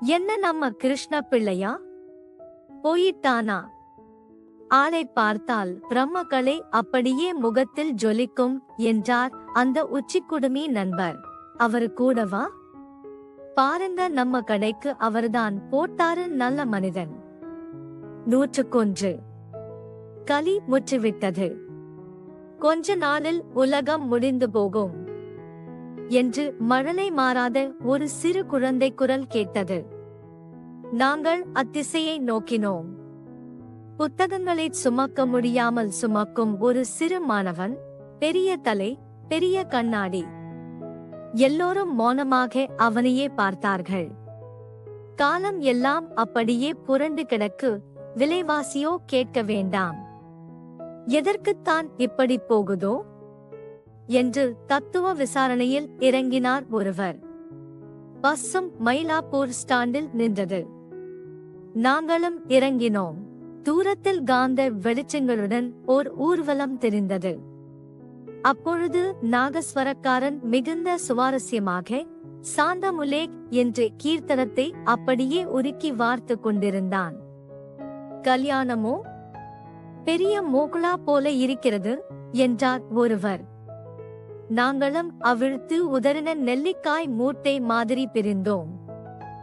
என்ன நம்ம கிருஷ்ண பிள்ளையா? போயிட்டானா? ஆளை பார்த்தால் பிரம்மகளை அப்படியே முகத்தில் ஜொலிக்கும் என்றார் அந்த உச்சிக்குடுமி நண்பர். அவரு கூடவா பாருங்க நம்ம கடைக்கு அவர்தான் போட்டாரு நல்ல மனிதன். நூற்றுக்கொன்று. களி முற்றுவிட்டது. கொஞ்ச நாளில் உலகம் முடிந்து போகும். என்று மழலை மாறாத ஒரு சிறு குழந்தை குரல் கேட்டது. நாங்கள் அத்திசையை நோக்கினோம். புத்தகங்களை சுமக்க முடியாமல் சுமக்கும் ஒரு சிறு மாணவன் பெரிய தலை பெரிய கண்ணாடி. எல்லோரும் மௌனமாக அவனையே பார்த்தார்கள். காலம் எல்லாம் அப்படியே புரண்டு கிடக்கு விலைவாசியோ கேட்க வேண்டாம். எதற்குத்தான் இப்படி போகுதோ? என்று தத்துவ விசாரணையில் இறங்கினார் ஒருவர். பஸ்ஸும் மயிலாப்பூர் ஸ்டாண்டில் நின்றது. நாங்களும் இறங்கினோம். தூரத்தில் காந்த வெளிச்சங்களுடன் ஓர் ஊர்வலம் தெரிந்தது. அப்பொழுது நாகஸ்வரக்காரன் மிகுந்த சுவாரஸ்யமாக சாந்தமுலேக் என்ற கீர்த்தனத்தை அப்படியே உருக்கி வார்த்து கொண்டிருந்தான். கல்யாணமோ? பெரிய மோகுலா போல இருக்கிறது என்றார் ஒருவர். நாங்களும் அவிழ்த்து உதறின நெல்லிக்காய் மூட்டை மாதிரி பிரிந்தோம்.